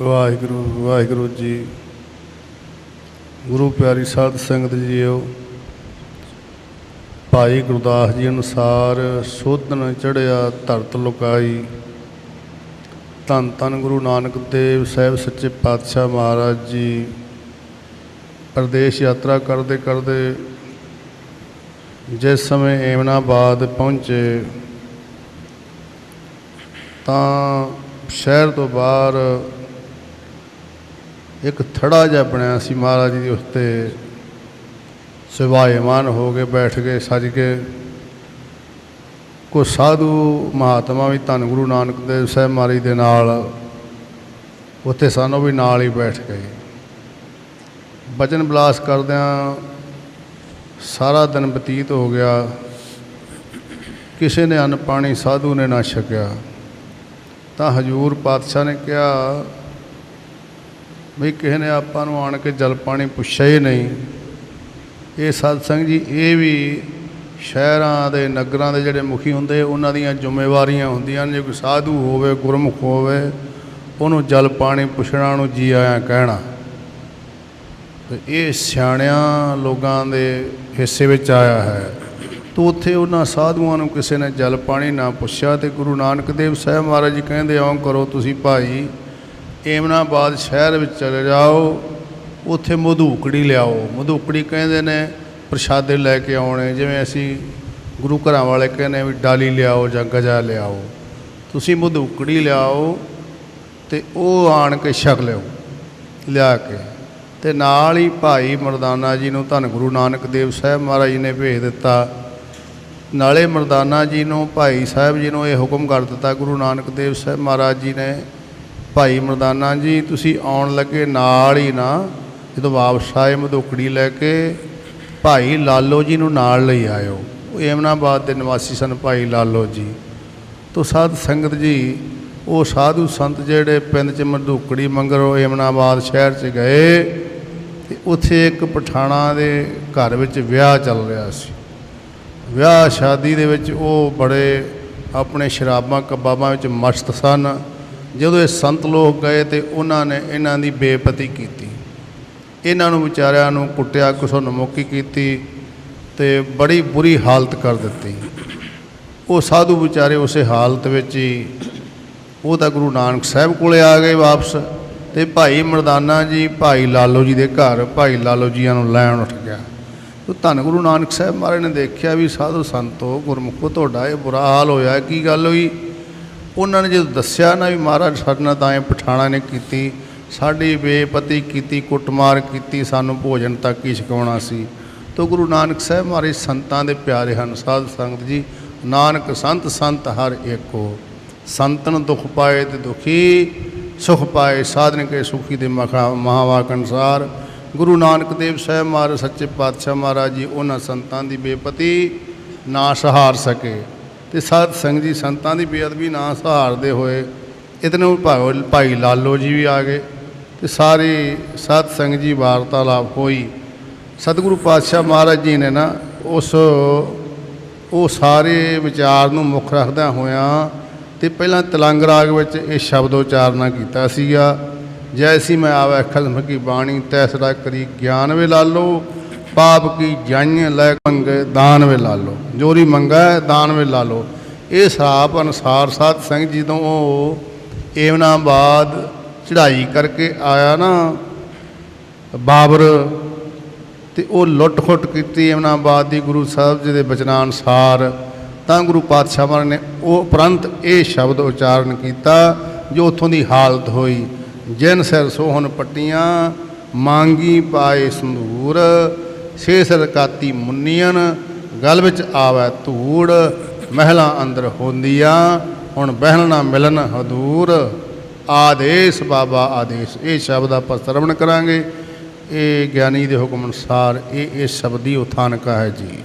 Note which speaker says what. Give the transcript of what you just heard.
Speaker 1: ਵਾਹਿਗੁਰੂ ਵਾਹਿਗੁਰੂ ਜੀ। ਗੁਰੂ ਪਿਆਰੀ ਸਾਧ ਸੰਗਤ ਜੀਓ, ਭਾਈ ਗੁਰਦਾਸ ਜੀ ਅਨੁਸਾਰ ਸੋਧਨ ਚੜਿਆ ਧਰਤ ਲੁਕਾਈ। ਧੰਨ ਧੰਨ ਗੁਰੂ ਨਾਨਕ ਦੇਵ ਸਾਹਿਬ ਸੱਚੇ ਪਾਤਸ਼ਾਹ ਮਹਾਰਾਜ ਜੀ। ਪ੍ਰਦੇਸ਼ ਯਾਤਰਾ ਕਰਦੇ ਕਰਦੇ ਜਿਸ ਸਮੇਂ ਏਮਨਾਬਾਦ ਪਹੁੰਚੇ, ਤਾਂ ਸ਼ਹਿਰ ਤੋਂ ਬਾਹਰ ਇੱਕ ਥੜਾ ਜਿਹਾ ਬਣਿਆ ਸੀ ਮਹਾਰਾਜ ਜੀ ਉਸ 'ਤੇ ਸਿਵਾਇਮਾਨ ਹੋ ਕੇ ਬੈਠ ਕੇ ਸੱਜ ਕੇ। ਕੋ ਸਾਧੂ ਮਹਾਤਮਾ ਵੀ ਧੰਨ ਗੁਰੂ ਨਾਨਕ ਦੇਵ ਸਾਹਿਬ ਮਹਾਰਾਜ ਦੇ ਨਾਲ, ਉੱਥੇ ਸਾਨੂੰ ਵੀ ਨਾਲ ਹੀ ਬੈਠ ਗਏ। ਬਚਨ ਬਲਾਸ ਕਰਦਿਆਂ ਸਾਰਾ ਦਿਨ ਬਤੀਤ ਹੋ ਗਿਆ। ਕਿਸੇ ਨੇ ਅੰਨ ਪਾਣੀ ਸਾਧੂ ਨੇ ਨਾ ਛਕਿਆ। ਤਾਂ ਹਜੂਰ ਪਾਤਸ਼ਾਹ ਨੇ ਕਿਹਾ ਵੀ ਕਿਸੇ ਨੇ ਆਪਾਂ ਨੂੰ ਆਣ ਕੇ ਜਲ ਪਾਣੀ ਪੁੱਛਿਆ ਹੀ ਨਹੀਂ। ਇਹ ਸਤਸੰਗ ਜੀ, ਇਹ ਵੀ ਸ਼ਹਿਰਾਂ ਦੇ, ਨਗਰਾਂ ਦੇ ਜਿਹੜੇ ਮੁਖੀ ਹੁੰਦੇ, ਉਹਨਾਂ ਦੀਆਂ ਜ਼ਿੰਮੇਵਾਰੀਆਂ ਹੁੰਦੀਆਂ ਨੇ। ਜੇ ਕੋਈ ਸਾਧੂ ਹੋਵੇ, ਗੁਰਮੁਖ ਹੋਵੇ, ਉਹਨੂੰ ਜਲ ਪਾਣੀ ਪੁੱਛਣਾ ਨੂੰ ਜੀ ਆਇਆਂ ਕਹਿਣਾ। ਤੇ ਇਹ ਸਿਆਣਿਆਂ ਲੋਕਾਂ ਦੇ ਹਿੱਸੇ ਵਿੱਚ ਆਇਆ ਹੈ। ਤੋ ਉੱਥੇ ਉਹਨਾਂ ਸਾਧੂਆਂ ਨੂੰ ਕਿਸੇ ਨੇ ਜਲ ਪਾਣੀ ਨਾ ਪੁੱਛਿਆ ਤੇ ਗੁਰੂ ਨਾਨਕ ਦੇਵ ਸਾਹਿਬ ਮਹਾਰਾਜ ਜੀ ਕਹਿੰਦੇ ਆਓ ਕਰੋ ਤੁਸੀਂ ਭਾਈ ਏਮਨਾਬਾਦ ਸ਼ਹਿਰ ਵਿੱਚ ਚਲੇ ਜਾਓ, ਉੱਥੇ ਮਧੂਕੜੀ ਲਿਆਓ। ਮਧੂਕੜੀ ਕਹਿੰਦੇ ਨੇ, ਪ੍ਰਸ਼ਾਦੇ ਲੈ ਕੇ ਆਉਣੇ, ਜਿਵੇਂ ਅਸੀਂ ਗੁਰੂ ਘਰਾਂ ਵਾਲੇ ਕਹਿੰਦੇ ਵੀ ਡਾਲੀ ਲਿਆਓ ਜਾਂ ਗਜਾ ਲਿਆਓ। ਤੁਸੀਂ ਮਧੂਕੜੀ ਲਿਆਓ ਤੇ ਉਹ ਆਣ ਕੇ ਛਕ ਲਿਓ, ਲਿਆ ਕੇ। ਤੇ ਨਾਲ ਹੀ ਭਾਈ ਮਰਦਾਨਾ ਜੀ ਨੂੰ ਧੰਨ ਗੁਰੂ ਨਾਨਕ ਦੇਵ ਸਾਹਿਬ ਮਹਾਰਾਜ ਜੀ ਨੇ ਭੇਜ ਦਿੱਤਾ। ਨਾਲੇ ਮਰਦਾਨਾ ਜੀ ਨੂੰ, ਭਾਈ ਸਾਹਿਬ ਜੀ ਨੂੰ ਇਹ ਹੁਕਮ ਕਰ ਦਿੱਤਾ, ਗੁਰੂ ਨਾਨਕ ਦੇਵ ਸਾਹਿਬ ਮਹਾਰਾਜ ਜੀ ਨੇ ਭਾਈ ਮਰਦਾਨਾ ਜੀ, ਤੁਸੀਂ ਆਉਣ ਲੱਗੇ ਨਾਲ ਹੀ ਨਾ। ਜਦੋਂ ਵਾਪਸ ਆਏ, ਮਧੋਕੜੀ ਲੈ ਕੇ ਭਾਈ ਲਾਲੋ ਜੀ ਨੂੰ ਨਾਲ ਲਈ ਆਇਓ। ਉਹ ਏਮਨਾਬਾਦ ਦੇ ਨਿਵਾਸੀ ਸਨ ਭਾਈ ਲਾਲੋ ਜੀ। ਤੋਂ ਸਾਧ ਸੰਗਤ ਜੀ, ਉਹ ਸਾਧੂ ਸੰਤ ਜਿਹੜੇ ਪਿੰਡ ਚ ਮਧੂਕੜੀ ਮੰਗਰੋ ਏਮਨਾਬਾਦ ਸ਼ਹਿਰ ਚ ਗਏ, ਤੇ ਉੱਥੇ ਇੱਕ ਪਠਾਣਾ ਦੇ ਘਰ ਵਿੱਚ ਵਿਆਹ ਚੱਲ ਰਿਹਾ ਸੀ। ਵਿਆਹ ਸ਼ਾਦੀ ਦੇ ਵਿੱਚ ਉਹ ਬੜੇ ਆਪਣੇ ਸ਼ਰਾਬਾਂ ਕਬਾਬਾਂ ਵਿੱਚ ਮਸਤ ਸਨ। ਜਦੋਂ ਇਹ ਸੰਤ ਲੋਕ ਗਏ ਤੇ ਉਹਨਾਂ ਨੇ ਇਹਨਾਂ ਦੀ ਬੇਪਤੀ ਕੀਤੀ। ਇਹਨਾਂ ਨੂੰ ਵਿਚਾਰਿਆਂ ਨੂੰ ਕੁੱਟਿਆ, ਕੁਸੋਂ ਨਮੋਕੀ ਕੀਤੀ ਤੇ ਬੜੀ ਬੁਰੀ ਹਾਲਤ ਕਰ ਦਿੱਤੀ। ਉਹ ਸਾਧੂ ਵਿਚਾਰੇ ਉਸੇ ਹਾਲਤ ਵਿੱਚ ਹੀ ਉਹ ਤਾਂ ਗੁਰੂ ਨਾਨਕ ਸਾਹਿਬ ਕੋਲੇ ਆ ਗਏ ਵਾਪਸ ਤੇ ਭਾਈ ਮਰਦਾਨਾ ਜੀ, ਭਾਈ ਲਾਲੋ ਜੀ ਦੇ ਘਰ, ਭਾਈ ਲਾਲੋ ਜੀਆਂ ਨੂੰ ਲੈਣ ਉੱਠ ਗਿਆ। ਤੋ ਧੰਨ ਗੁਰੂ ਨਾਨਕ ਸਾਹਿਬ ਮਹਾਰਾਜ ਨੇ ਦੇਖਿਆ ਵੀ ਸਾਧੂ ਸੰਤੋ ਗੁਰਮੁਖੋ, ਤੁਹਾਡਾ ਇਹ ਬੁਰਾ ਹਾਲ ਹੋਇਆ, ਕੀ ਗੱਲ ਹੋਈ? ਉਹਨਾਂ ਨੇ ਜਦੋਂ ਦੱਸਿਆ ਨਾ ਵੀ ਮਹਾਰਾਜ ਸਾਡੇ ਨਾਲ ਤਾਂ ਐਂ ਪਠਾਣਾ ਨੇ ਕੀਤੀ, ਸਾਡੀ ਬੇਪਤੀ ਕੀਤੀ, ਕੁੱਟਮਾਰ ਕੀਤੀ, ਸਾਨੂੰ ਭੋਜਨ ਤੱਕ ਹੀ ਛਕਾਉਣਾ ਸੀ। ਤੋ ਗੁਰੂ ਨਾਨਕ ਸਾਹਿਬ ਮਹਾਰਾਜ ਸੰਤਾਂ ਦੇ ਪਿਆਰੇ ਹਨ, ਸਾਧ ਸੰਗਤ ਜੀ, ਨਾਨਕ ਸੰਤ ਸੰਤ ਹਰ ਏਕੋ ਸੰਤਨ ਦੁਖ ਪਾਏ ਤੇ ਦੁਖੀ, ਸੁਖ ਪਾਏ, ਸਾਧਨ ਕੇ ਸੁਖੀ ਦੇ ਮਖਾ, ਮਹਾਵਾਕ ਅਨੁਸਾਰ। ਗੁਰੂ ਨਾਨਕ ਦੇਵ ਸਾਹਿਬ ਮਹਾਰਾਜ, ਸੱਚੇ ਪਾਤਸ਼ਾਹ ਮਹਾਰਾਜ ਜੀ, ਉਹਨਾਂ ਸੰਤਾਂ ਦੀ ਬੇਪਤੀ ਨਾ ਸਹਾਰ ਸਕੇ। ਤੇ ਸਾਧ ਸੰਗਤ ਜੀ, ਸੰਤਾਂ ਦੀ ਬੇਅਦਬੀ ਨਾ ਸਹਾਰਦੇ ਹੋਏ ਇਤਨੇ ਭਾਈ ਭਾਈ ਲਾਲੋ ਜੀ ਵੀ ਆ ਗਏ ਤੇ ਸਾਰੇ ਸਾਧ ਸੰਗਤ ਜੀ ਵਾਰਤਾਲਾਪ ਹੋਈ। ਸਤਿਗੁਰੂ ਪਾਤਸ਼ਾਹ ਮਹਾਰਾਜ ਜੀ ਨੇ ਨਾ ਉਸ, ਉਹ ਸਾਰੇ ਵਿਚਾਰ ਨੂੰ ਮੁੱਖ ਰੱਖਦਿਆਂ ਹੋਇਆਂ ਤੇ ਪਹਿਲਾਂ ਤਲੰਗ ਰਾਗ ਵਿੱਚ ਇਹ ਸ਼ਬਦ ਉਚਾਰਨਾ ਕੀਤਾ ਸੀਗਾ ਜੈਸੀ ਮੈਂ ਆਵੈ ਖਸਮ ਕੀ ਬਾਣੀ ਤੈਸੜਾ ਕਰੀ ਗਿਆਨ ਵੇ ਲਾਲੋ। ਪਾਪ ਕੀ ਜਾਈਏ ਲੈ ਮੰਗੇ ਦਾਨ ਵੇ ਲਾਲੋ ਜੋਰੀ ਮੰਗਾ, ਦਾਨ ਵੇ ਲਾਲੋ ਇਹ ਸਰਾਪ ਅਨੁਸਾਰ ਸਾਧ ਸਿੰਘ ਜਦੋਂ ਤੋਂ ਉਹ ਏਵਨਾਬਾਦ ਚੜਾਈ ਕਰਕੇ ਆਇਆ ਨਾ, ਬਾਬਰ, ਤੇ ਉਹ ਲੁੱਟ ਖੁੱਟ ਕੀਤੀ ਏਵਨਾਬਾਦ ਦੀ ਗੁਰੂ ਸਾਹਿਬ ਜੀ ਦੇ ਬਚਨਾਂ ਅਨੁਸਾਰ, ਤਾਂ ਗੁਰੂ ਪਾਤਸ਼ਾਹ ਨੇ ਉਹ ਉਪਰੰਤ ਇਹ ਸ਼ਬਦ ਉਚਾਰਨ ਕੀਤਾ, ਜੋ ਉੱਥੋਂ ਦੀ ਹਾਲਤ ਹੋਈ। ਜਿਨ ਸਿਰ ਸੋਹਣ ਪੱਟੀਆਂ, ਮੰਗੀ ਪਾਏ ਸੰਧੂਰ ਸੇ ਸਿਰ ਕਾਤੀ ਮੁੰਨੀਆਂ ਗਲ ਵਿੱਚ ਆਵੈ ਧੂੜ, ਮਹਿਲਾ ਅੰਦਰ ਹੁੰਦੀਆਂ, ਹੁਣ ਬਹਿਣ ਨਾ ਮਿਲਨ ਹਦੂਰ। ਆਦੇਸ਼ ਬਾਬਾ ਆਦੇਸ਼, ਇਹ ਸ਼ਬਦ ਆਪਾਂ ਸਰਵਣ ਕਰਾਂਗੇ। ਇਹ ਗਿਆਨੀ ਦੇ ਹੁਕਮ ਅਨੁਸਾਰ ਇਹ ਇਹ ਸ਼ਬਦੀ ਉਥਾਨਕਾ ਹੈ ਜੀ।